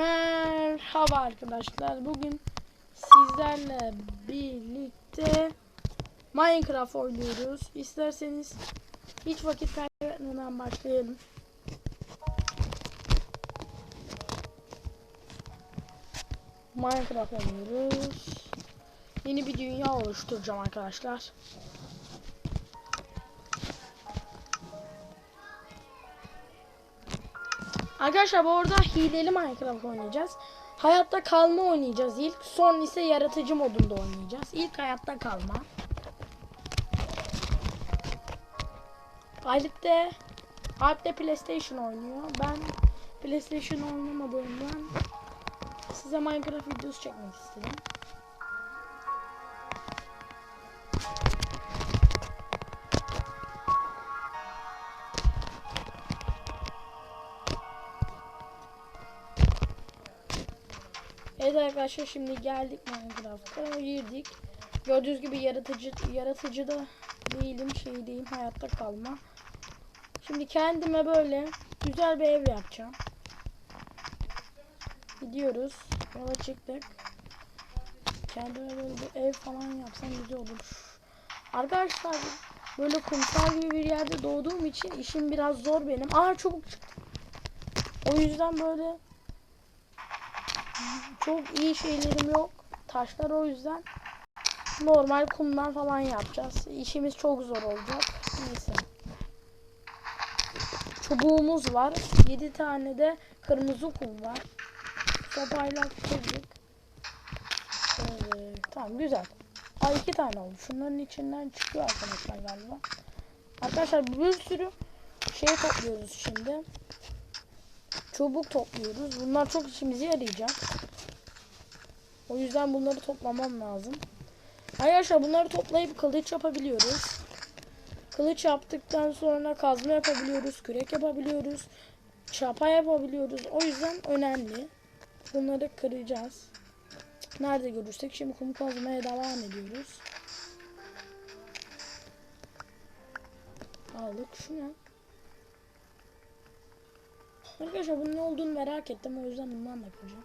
Merhaba arkadaşlar. Bugün sizlerle birlikte Minecraft oynuyoruz. İsterseniz hiç vakit kaybetmeden başlayalım. Minecraft oynuyoruz. Yeni bir dünya oluşturacağım arkadaşlar. Arkadaşlar bu arada hileli Minecraft oynayacağız. Hayatta kalma oynayacağız ilk. Son ise yaratıcı modunda oynayacağız. İlk hayatta kalma. Alp de Alp de PlayStation oynuyor. Ben PlayStation oynamadığımdan size Minecraft videosu çekmek istedim. Arkadaşlar şimdi geldik Minecraft'a girdik. Gördüğünüz gibi yaratıcı yaratıcı da değilim şeydeyim hayatta kalma. Şimdi kendime böyle güzel bir ev yapacağım. Gidiyoruz. Yola çıktık. Kendime böyle bir ev falan yapsam güzel olur. Arkadaşlar böyle kumsal gibi bir yerde doğduğum için işim biraz zor benim. Aa çabuk çıktı. O yüzden böyle çok iyi şeylerim yok. Taşlar o yüzden normal kumdan falan yapacağız. İşimiz çok zor olacak. Neyse. Çubuğumuz var. 7 tane de kırmızı kum var. Sopayla kırdık. Evet, tamam güzel. Aa iki tane oldu. Şunların içinden çıkıyor arkadaşlar galiba. Arkadaşlar bir sürü şey topluyoruz şimdi. Çubuk topluyoruz. Bunlar çok işimize yarayacak. O yüzden bunları toplamam lazım. Arkadaşlar bunları toplayıp kılıç yapabiliyoruz. Kılıç yaptıktan sonra kazma yapabiliyoruz. Kürek yapabiliyoruz. Çapa yapabiliyoruz. O yüzden önemli. Bunları kıracağız. Nerede görürsek şimdi kum kazmaya devam ediyoruz. Aldık şunu. Arkadaşlar bunun ne olduğunu merak ettim. O yüzden bundan da kıracağım.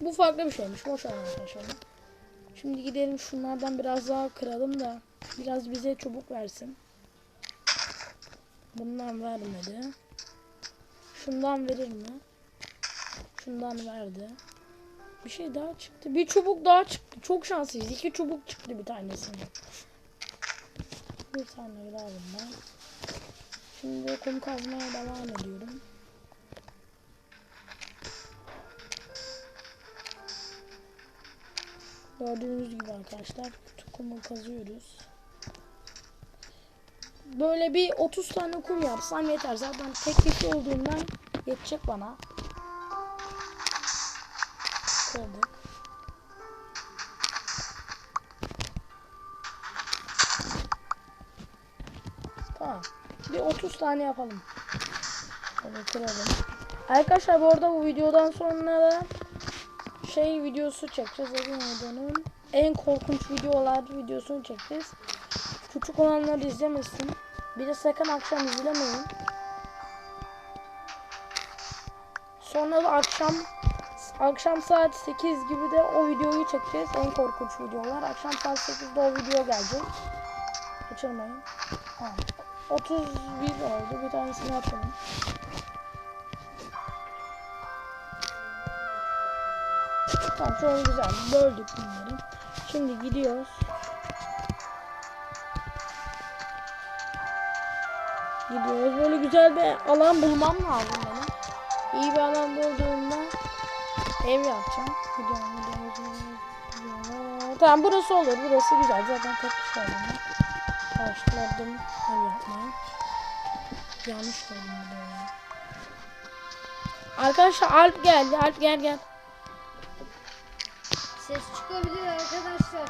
Bu farklı bir şeymiş. Boş arkadaşlar. Şimdi gidelim şunlardan biraz daha kıralım da biraz bize çubuk versin. Bundan vermedi. Şundan verir mi? Şundan verdi. Bir şey daha çıktı. Bir çubuk daha çıktı. Çok şanslıyız. İki çubuk çıktı bir tanesinde. Bir tane daha bundan. Şimdi kum kazmaya devam ediyorum. Gördüğünüz gibi arkadaşlar kumu kazıyoruz. Böyle bir 30 tane kum yapsam yeter. Zaten tek kişi olduğundan yetecek bana. Kırdık. Tane yapalım. Şöyle kıralım. Arkadaşlar bu arada bu videodan sonra da şey videosu çekeceğiz. Videonun en korkunç videolar videosunu çekeceğiz. Küçük olanları izlemesin. Bir de sakın akşam izlemeyin. Sonra da akşam akşam saat 8 gibi de o videoyu çekeceğiz. En korkunç videolar. Akşam saat 8'de o video gelecek. Kaçırmayın. Ha. 31 oldu. Bir tanesini atalım. Tamam şöyle güzel böldük bunları. Şimdi gidiyoruz. Gidiyoruz. Böyle güzel bir alan bulmam lazım benim. İyi bir alan bulduğumda ev yapacağım. Gidiyorum, gidiyoruz, gidiyoruz. Tamam burası olur. Burası güzel. Zaten tek kişi olanı. Başladım ev yapmaya. Yanlış koydum buraya. Arkadaşlar Alp geldi. Alp gel gel. Ses çıkabilir arkadaşlar.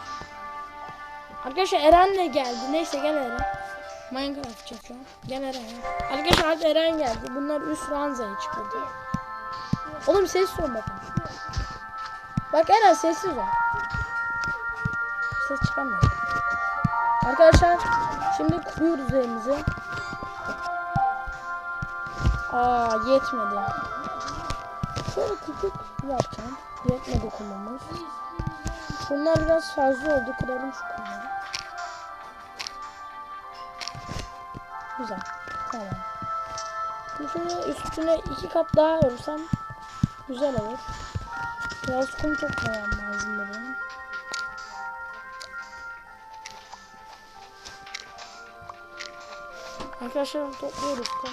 Arkadaşlar Eren de geldi. Neyse gel Eren. Minecraft çekiyor. Gel Eren. Arkadaşlar hadi Eren geldi. Bunlar üst ranzaya çıkıldı. Oğlum ses ol bakın. Bak Eren sessiz ol. Ses çıkamıyor. Arkadaşlar şimdi kuruyoruz evimizi. Aa yetmedi. Şöyle küçük yapacağım. Yetmedi kumumuz. Şunlar biraz fazla oldu. Kıralım şu kumları. Güzel. Tamam. Şimdi şunu üstüne iki kat daha örsem güzel olur. Biraz kum toplamam lazım Arkadaşlar topluyoruz kum.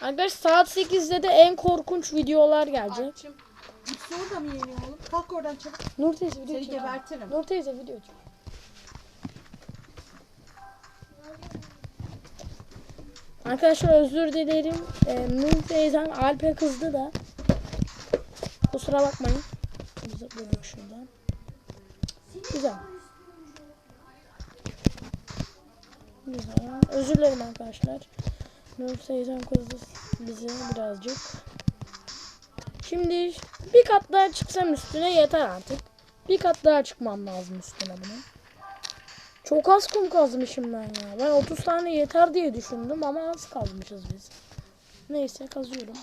Arkadaşlar saat 8'de de en korkunç videolar gelecek. Açım. Gitsin orada mı yeniyor oğlum? Kalk oradan çabuk. Nur teyze video Seni çek. gebertirim. Nur teyze video çek. Arkadaşlar özür dilerim. Ee, Nur teyzem Alp'e kızdı da. Kusura bakmayın. Zıpladık şuradan. Güzel. Güzel. Özür dilerim arkadaşlar. Nur teyzem kızdı bize birazcık. Şimdi bir kat daha çıksam üstüne yeter artık. Bir kat daha çıkmam lazım üstüne bunun. Çok az kum kazmışım ben ya. Ben 30 tane yeter diye düşündüm ama az kazmışız biz. Neyse kazıyorum.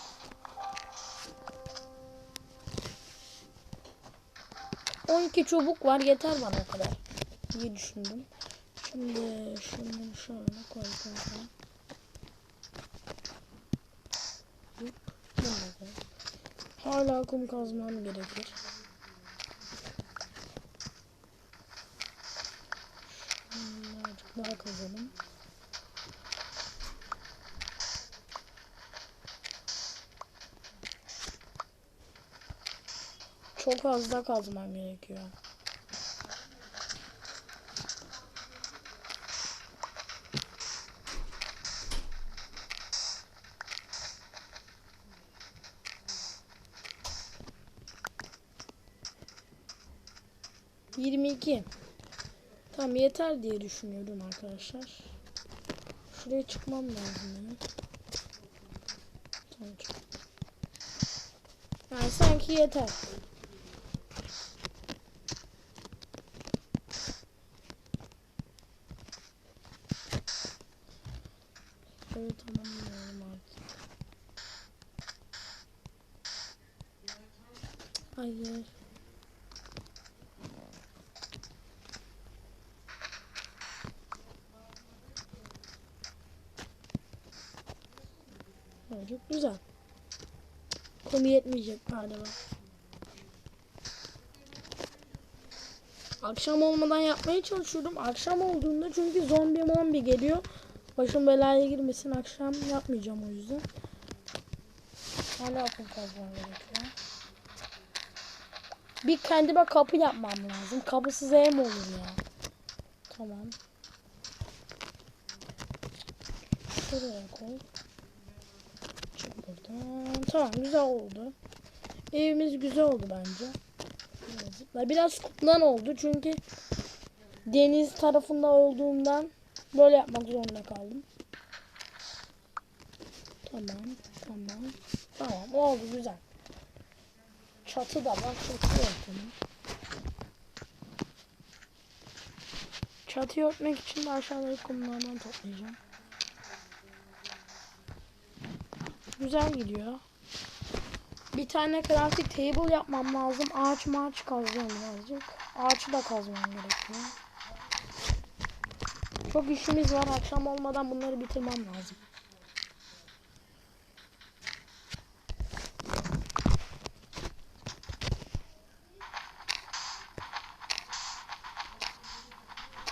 On iki çubuk var yeter bana o kadar diye düşündüm. Şimdi şunu şöyle koy koy koy. Hop, bunu da koy. Hala kum kazmam gerekir. Şunu Birazcık daha. Çok az da kazmam gerekiyor. Yirmi iki. Tamam yeter diye düşünüyorum arkadaşlar. Şuraya çıkmam lazım benim. Tamam çık. Yani sanki yeter. Evet tamamlayalım artık. Hayır. Çok güzel. Kum yetmeyecek galiba. Akşam olmadan yapmaya çalışıyorum. Akşam olduğunda çünkü zombi mombi geliyor. Başım belaya girmesin. Akşam yapmayacağım o yüzden. Hala kum kazmam gerekiyor. Bir kendime kapı yapmam lazım. Kapısız ev olur ya? Tamam. Şuraya koy. Buradan. Tamam güzel oldu. Evimiz güzel oldu bence. Biraz- Biraz kumdan oldu çünkü deniz tarafında olduğumdan böyle yapmak zorunda kaldım. Tamam, tamam, tamam oldu güzel. Çatı da var, çatı örtelim. Çatıyı örtmek için de aşağıdaki kumlardan toplayacağım. Güzel gidiyor. Bir tane crafting table yapmam lazım. Ağaç maaç kazacağım birazcık. Ağaçı da kazmam gerekiyor. Çok işimiz var. Akşam olmadan bunları bitirmem lazım.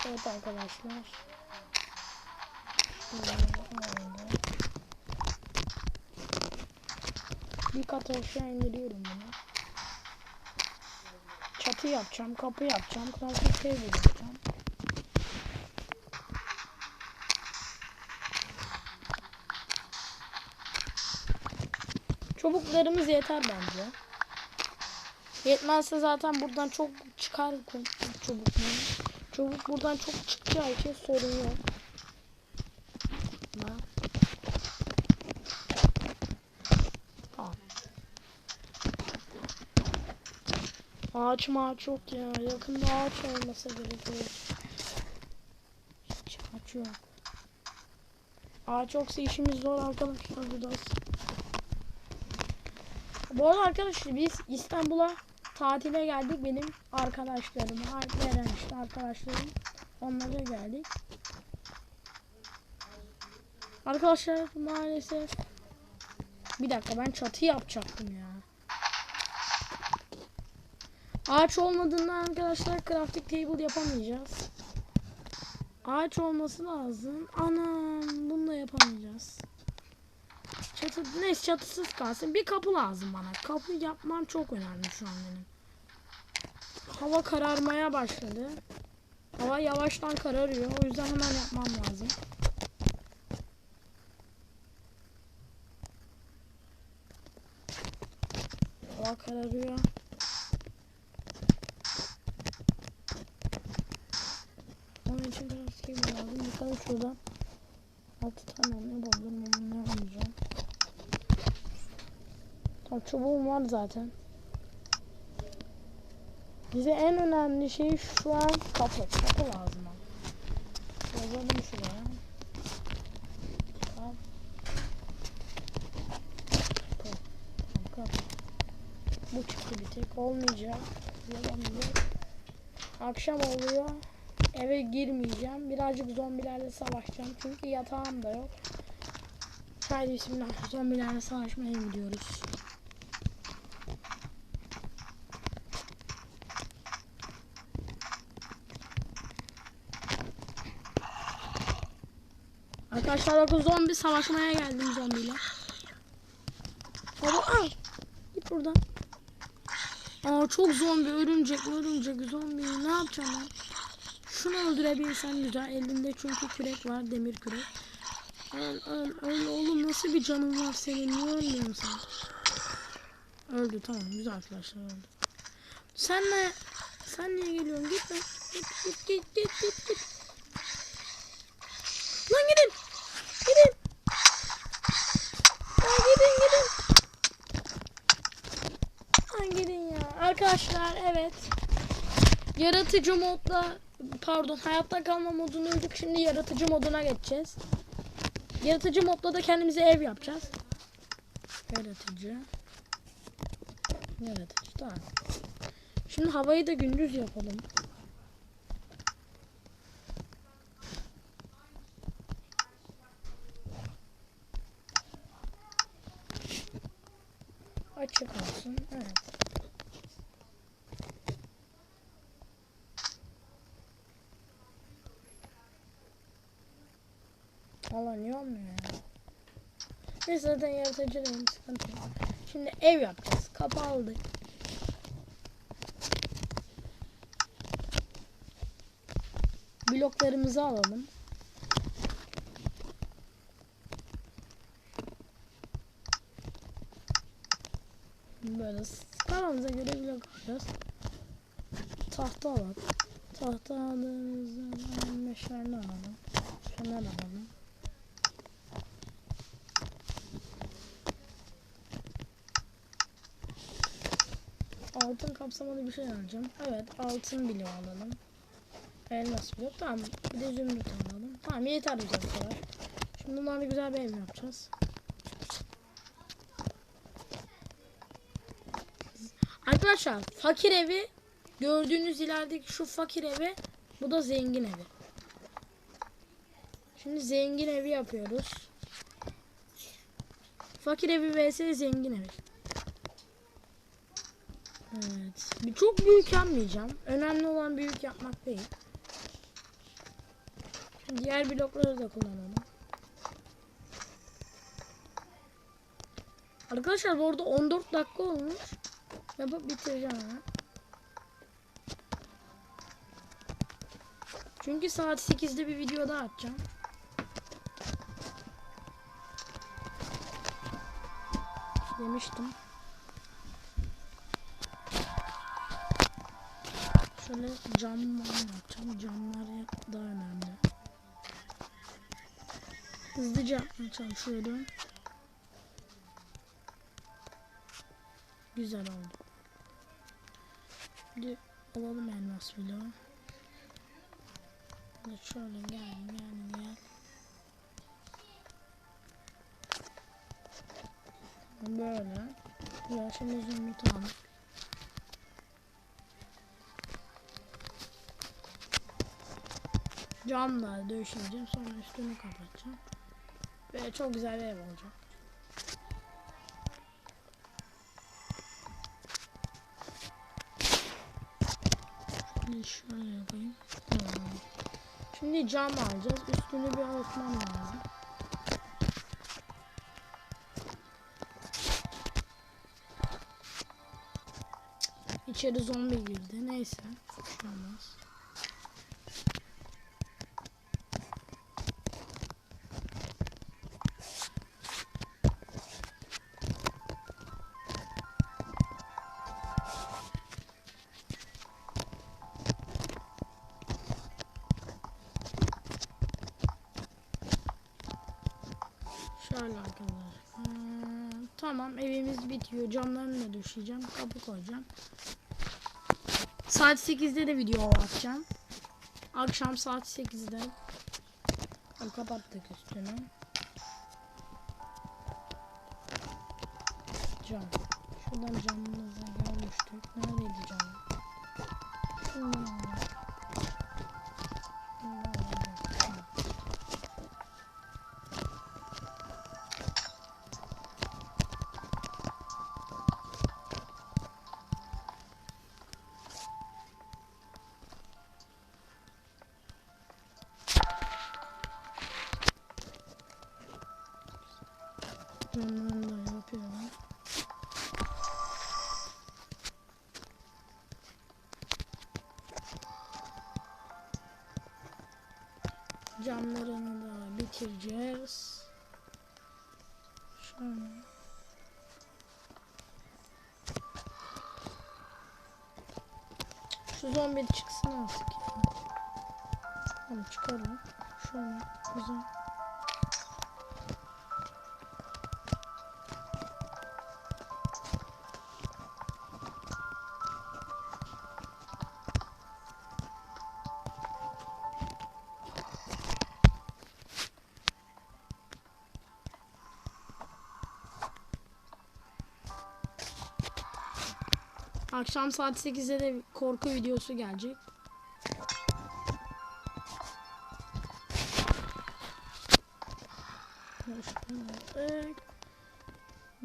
Evet arkadaşlar. Şöyle oldu. Bir kat aşağı indiriyorum bunu. Çatı yapacağım, kapı yapacağım, crafting table yapacağım. Çubuklarımız yeter bence. Yetmezse zaten buradan çok çıkar çubuklar. Çubuk buradan çok çıkacağı için sorun yok. Ama- Tamam. Ağaç mağaç yok ya. Yakında ağaç olmasa gerekiyor. Hiç ağaç yok. Ağaç yoksa işimiz zor arkadaşlar biraz. Bu arada arkadaşlar biz İstanbul'a tatile geldik. Benim arkadaşlarım, Alperen işte arkadaşlarım. Onlara geldik. Arkadaşlar maalesef bir dakika ben çatı yapacaktım ya. Ağaç olmadığından arkadaşlar crafting table yapamayacağız. Ağaç olması lazım. Anam bunu da yapamayacağız. Çatı, neyse çatısız kalsın. Bir kapı lazım bana. Kapı yapmam çok önemli şu an benim. Hava kararmaya başladı. Hava yavaştan kararıyor. O yüzden hemen yapmam lazım. Hava kararıyor. Onun için biraz şey lazım. Bakalım şuradan. 6 tane ne buldum ne alacağım. Tamam çubuğum var zaten. Bize en önemli şey şu an kapı. Kapı lazım. Yazalım şuraya. Bu çıktı bir tek olmayacak. Yalan. Akşam oluyor. Eve girmeyeceğim. Birazcık zombilerle savaşacağım. Çünkü yatağım da yok. Haydi bismillah. Zombilerle savaşmaya gidiyoruz. Arkadaşlar bakın zombi savaşmaya geldim zombiyle. Baba ay. Git buradan. Aa çok zombi örümcek örümcek zombi ne yapacağım ben? Şunu öldürebilsen güzel. Elinde çünkü kürek var. Demir kürek. Öl, öl, öl oğlum nasıl bir canın var senin? Niye ölmüyorsun sen? Öldü tamam güzel arkadaşlar öldü. Sen ne? Sen niye geliyorsun? Git lan. Git git git git git git. Lan gidin. Gidin. Lan gidin gidin. Lan gidin ya. Arkadaşlar evet. Yaratıcı modda pardon hayatta kalma modunu öldük. Şimdi yaratıcı moduna geçeceğiz. Yaratıcı modda da kendimize ev yapacağız. Yaratıcı. Yaratıcı tamam. Şimdi havayı da gündüz yapalım. Açık olsun. Evet. Valla niye olmuyor ya? Neyse zaten yaratıcı değilim sıkıntı yok. Şimdi ev yapacağız. Kapı aldık. Bloklarımızı alalım. Böyle kafamıza göre blok alacağız. Tahta alalım. Tahta aldığımızda meşale alalım. Fener alalım. Altın kapsamalı bir şey alacağım. Evet altın bloğu alalım. Elmas blok. Tamam. Bir de zümrüt alalım. Tamam yeter bize bu kadar. Şimdi bunlarla güzel bir ev yapacağız. Arkadaşlar fakir evi gördüğünüz ilerideki şu fakir evi bu da zengin evi. Şimdi zengin evi yapıyoruz. Fakir evi vs zengin evi. Evet. Bir çok büyük yapmayacağım. Önemli olan büyük yapmak değil. Diğer blokları da kullanalım. Arkadaşlar bu arada 14 dakika olmuş. Yapıp bitireceğim hemen. Çünkü saat 8'de bir video daha atacağım. Demiştim. Şöyle cam yapacağım. Camlar daha önemli. Hızlıca yapmaya çalışıyorum. Güzel oldu. Şimdi alalım elmas bloğu. Şöyle gel gel gel. Böyle. Ya şimdi zümrüt alalım. Camla döşeyeceğim sonra üstünü kapatacağım. Ve çok güzel bir ev olacak. Şimdi şöyle yapayım. Şimdi cam alacağız. Üstünü bir örtmem lazım. İçeri zombi girdi. Neyse. Şey olmaz. Evimiz bitiyor. Camlarını da düşeceğim. Kapı koyacağım. Saat 8'de de video atacağım. Akşam saat 8'de. Tamam, kapattık üstünü. Cam. Şuradan camımızı görmüştük. Neredeydi cam? Hmm. Camlarını da bitireceğiz. Şöyle. Şu zombi çıksın artık ya. Tamam çıkalım. Şöyle güzel. Akşam saat 8'de de korku videosu gelecek.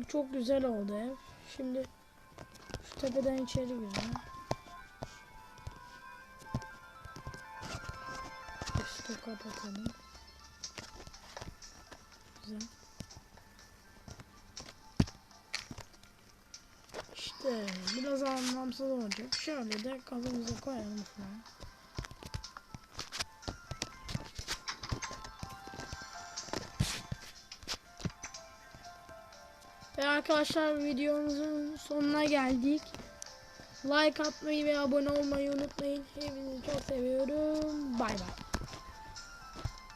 Çok güzel oldu ev. Şimdi şu tepeden içeri girelim. Üstü kapatalım. Güzel. İşte biraz anlamsız olacak. Şöyle de kafamıza koyalım falan. Ve arkadaşlar videomuzun sonuna geldik. Like atmayı ve abone olmayı unutmayın. Hepinizi çok seviyorum. Bay bay.